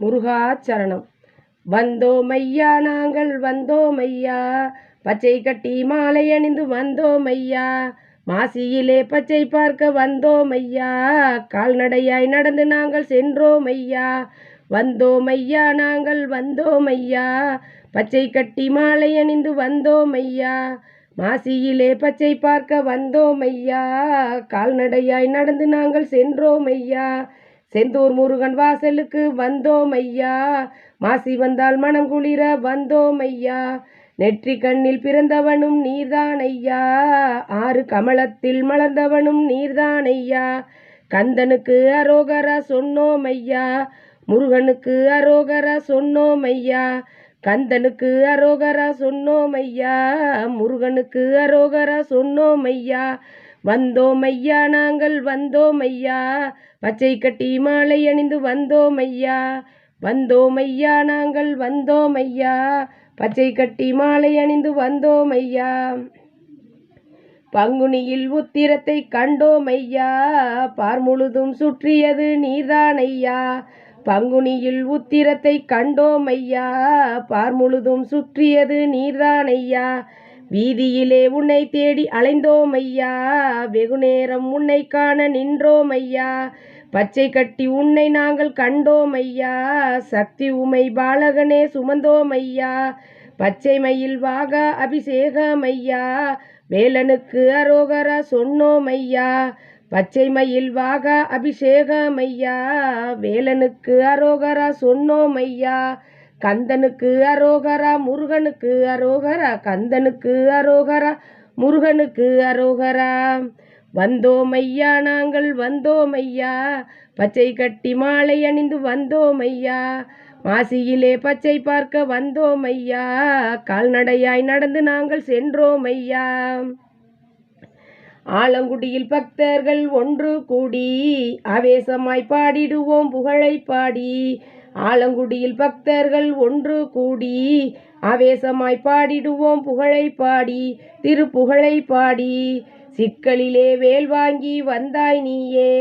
முருகாச்சரணம். வந்தோமையா நாங்கள் வந்தோம் ஐயா பச்சை கட்டி மாலை அணிந்து வந்தோம் ஐயா மாசியிலே பச்சை பார்க்க வந்தோம் ஐயா கால்நடையாய் நடந்து நாங்கள் சென்றோம் ஐயா வந்தோம் நாங்கள் வந்தோம் ஐயா பச்சை கட்டி மாலை அணிந்து வந்தோம் ஐயா மாசியிலே பச்சை பார்க்க வந்தோம் ஐயா கால்நடையாய் நடந்து நாங்கள் சென்றோம் ஐயா செந்தூர் முருகன் வாசலுக்கு வந்தோம் ஐயா. மாசி வந்தால் மனம் குளிர வந்தோம் ஐயா. நெற்றி கண்ணில் பிறந்தவனும் நீர்தான் ஐயா. ஆறு கமலத்தில் மலர்ந்தவனும் நீர்தான் ஐயா. கந்தனுக்கு அரோகரா சொன்னோம் ஐயா. முருகனுக்கு அரோகரா சொன்னோம் ஐயா. கந்தனுக்கு அரோகரா சொன்னோம் ஐயா. முருகனுக்கு அரோகரா சொன்னோம் ஐயா. வந்தோம் ஐயா நாங்கள் வந்தோம் ஐயா பச்சை கட்டி மாலை அணிந்து வந்தோம் ஐயா வந்தோம் ஐயா நாங்கள் வந்தோம் ஐயா பச்சை கட்டி மாலை அணிந்து வந்தோம் ஐயா பங்குனியில் உத்திரத்தை கண்டோம் ஐயா பார் முழுதும் சுற்றியது நீர்தான் ஐயா பங்குனியில் உத்திரத்தை கண்டோம் ஐயா பார் முழுதும் சுற்றியது நீர்தான் ஐயா வீதியிலே உன்னை தேடி அலைந்தோம் ஐயா வெகுநேரம் உன்னை காண நின்றோம் ஐயா பச்சை கட்டி உன்னை நாங்கள் கண்டோம் ஐயா சக்தி உமை பாலகனே சுமந்தோம் ஐயா பச்சை மயில் வாக அபிஷேகம் ஐயா வேலனுக்கு அரோகரா சொன்னோம் ஐயா பச்சை மயில் வாக அபிஷேகம் ஐயா வேலனுக்கு அரோகரா சொன்னோம் ஐயா கந்தனுக்கு அரோகரா முருகனுக்கு அரோகரா கந்தனுக்கு அரோகரா முருகனுக்கு அரோகரா. வந்தோம் ஐயா நாங்கள் வந்தோம் ஐயா பச்சை கட்டி மாலை அணிந்து வந்தோம் ஐயா மாசியிலே பச்சை பார்க்க வந்தோம் ஐயா கால்நடையாய் நடந்து நாங்கள் சென்றோம் ஐயா ஆலங்குடியில் பக்தர்கள் ஒன்று கூடி ஆவேசமாய் பாடிடுவோம் புகழை பாடி ஆலங்குடியில் பக்தர்கள் ஒன்று கூடி ஆவேசமாய் பாடிடுவோம் புகழை பாடி திருப்புகழை பாடி. சிக்கலிலே வேல் வாங்கி வந்தாய் நீயே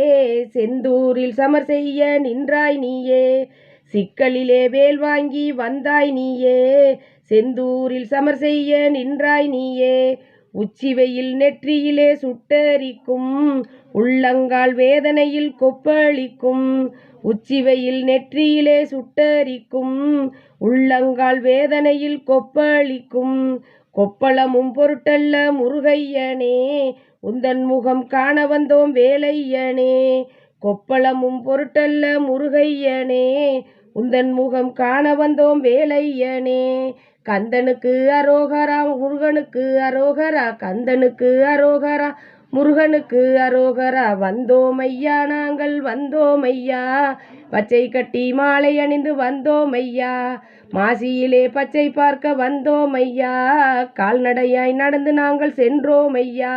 செந்தூரில் சமர் செய்ய நின்றாய் நீயே. சிக்கலிலே வேல் வாங்கி வந்தாய் நீயே செந்தூரில் சமர் செய்ய நின்றாய் நீயே. உச்சிவையில் நெற்றியிலே சுட்டரிக்கும் உள்ளங்கால் வேதனையில் கொப்பளிக்கும். உச்சிவையில் நெற்றியிலே சுட்டரிக்கும் உள்ளங்கால் வேதனையில் கொப்பளிக்கும். கொப்பளமும் பொருட்டல்ல முருகையனே உந்தன் முகம் காண வந்தோம் வேலையனே. கொப்பளமும் பொருட்டல்ல முருகையனே உந்தன் முகம் காண வந்தோம் வேலையனே. கந்தனுக்கு அரோகரா முருகனுக்கு அரோகரா கந்தனுக்கு அரோகரா முருகனுக்கு அரோகரா. வந்தோம் ஐயா நாங்கள் வந்தோம் ஐயா பச்சை கட்டி மாலை அணிந்து வந்தோம் ஐயா மாசியிலே பச்சை பார்க்க வந்தோம் ஐயா கால்நடையாய் நடந்து நாங்கள் சென்றோம் ஐயா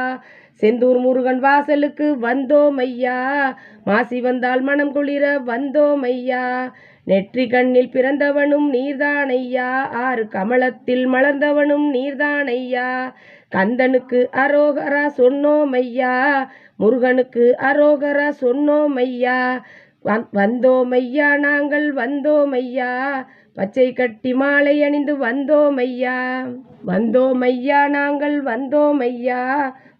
செந்தூர் முருகன் வாசலுக்கு வந்தோம் ஐயா. மாசி வந்தால் மனம் குளிர வந்தோம் ஐயா. நெற்றி கண்ணில் பிறந்தவனும் நீர்தான் ஐயா. ஆறு கமலத்தில் மலர்ந்தவனும் நீர்தான் ஐயா. கந்தனுக்கு அரோகரா சொன்னோம் ஐயா. முருகனுக்கு அரோகரா சொன்னோம் ஐயா. வந்தோமையா நாங்கள் வந்தோம் ஐயா பச்சை கட்டி மாலை அணிந்து வந்தோம் ஐயா வந்தோம் நாங்கள் வந்தோம் ஐயா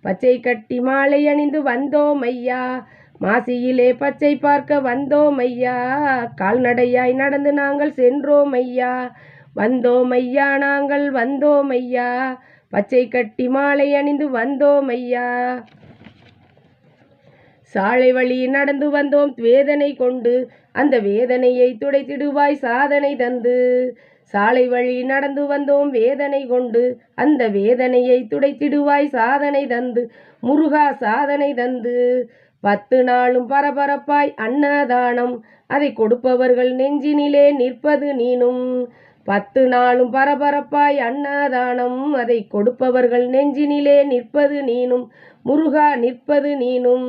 பச்சை கட்டி மாலை அணிந்து வந்தோம் ஐயா மாசியிலே பச்சை பார்க்க வந்தோம் ஐயா கால்நடையாய் நடந்து நாங்கள் சென்றோம் ஐயா வந்தோம் நாங்கள் வந்தோம் ஐயா பச்சை கட்டி மாலை அணிந்து வந்தோம் ஐயா சாலை வழி நடந்து வந்தோம் வேதனை கொண்டு. அந்த வேதனையை துடைத்திடுவாய் சாதனை தந்து. சாலை வழி நடந்து வந்தோம் வேதனை கொண்டு. அந்த வேதனையை துடைத்திடுவாய் சாதனை தந்து. முருகா சாதனை தந்து. பத்து நாளும் பரபரப்பாய் அன்னதானம். அதை கொடுப்பவர்கள் நெஞ்சினிலே நிற்பது நீனும். பத்து நாளும் பரபரப்பாய் அன்னதானம். அதை கொடுப்பவர்கள் நெஞ்சினிலே நிற்பது நீனும். முருகா நிற்பது நீனும்.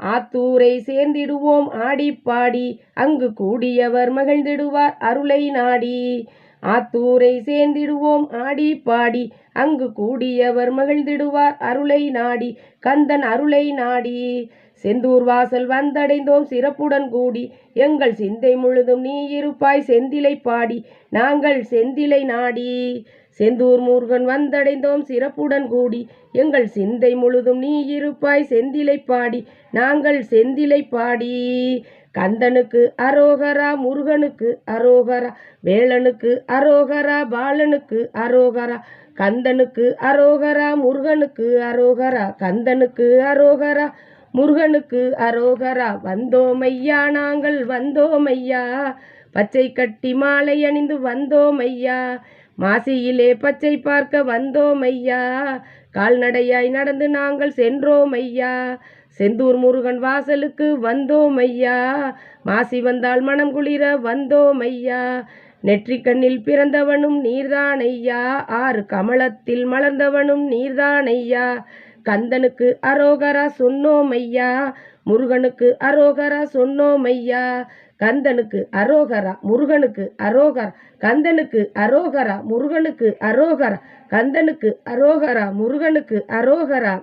ஆத்தூரை சேர்ந்திடுவோம் ஆடி பாடி அங்கு கூடியவர் மகிழ்ந்திடுவார் அருளை நாடி. ஆத்தூரை சேர்ந்திடுவோம் ஆடி பாடி. அங்கு கூடியவர் மகிழ்ந்திடுவார் அருளை நாடி. கந்தன் அருளை நாடி. செந்தூர் வாசல் வந்தடைந்தோம் சிறப்புடன் கூடி. எங்கள் சிந்தை முழுதும் நீ இருப்பாய் செந்திலை பாடி. நாங்கள் செந்திலை நாடி. செந்தூர் முருகன் வந்தடைந்தோம் சிறப்புடன் கூடி. எங்கள் சிந்தை முழுதும் நீ இருப்பாய் செந்திலை பாடி. நாங்கள் செந்திலை பாடி. கந்தனுக்கு அரோகரா முருகனுக்கு அரோகரா வேலனுக்கு அரோகரா பாலனுக்கு அரோகரா கந்தனுக்கு அரோகரா முருகனுக்கு அரோகரா கந்தனுக்கு அரோகரா முருகனுக்கு அரோகரா. வந்தோமையா நாங்கள் வந்தோமையா பச்சை கட்டி மாலை அணிந்து வந்தோமையா மாசியிலே பச்சை பார்க்க வந்தோமையா கால்நடையாய் நடந்து நாங்கள் சென்றோம் ஐயா. செந்தூர் முருகன் வாசலுக்கு வந்தோம் ஐயா. மாசி வந்தால் மனம் குளிர வந்தோம் ஐயா. கண்ணில் பிறந்தவனும் நீர்தானையா ஆறு கமலத்தில் மலர்ந்தவனும் நீர்தானையா கந்தனுக்கு அரோகரா சொன்னோமையா முருகனுக்கு அரோகரா சொன்னோமையா கந்தனுக்கு அரோகரா முருகனுக்கு அரோகரா கந்தனுக்கு அரோகரா முருகனுக்கு அரோகரா கந்தனுக்கு அரோகரா முருகனுக்கு அரோகரா.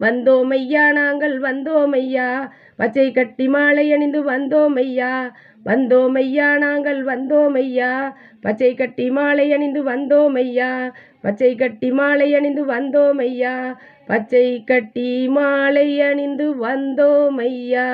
வந்தோமையா நாங்கள் வந்தோமையா? பச்சை கட்டி மாலை அணிந்து வந்தோமையா? வந்தோமையா நாங்கள் வந்தோமையா? பச்சை கட்டி மாலை அணிந்து வந்தோமையா? பச்சை கட்டி மாலை அணிந்து வந்தோமையா? பச்சை கட்டி மாலை அணிந்து வந்தோமையா?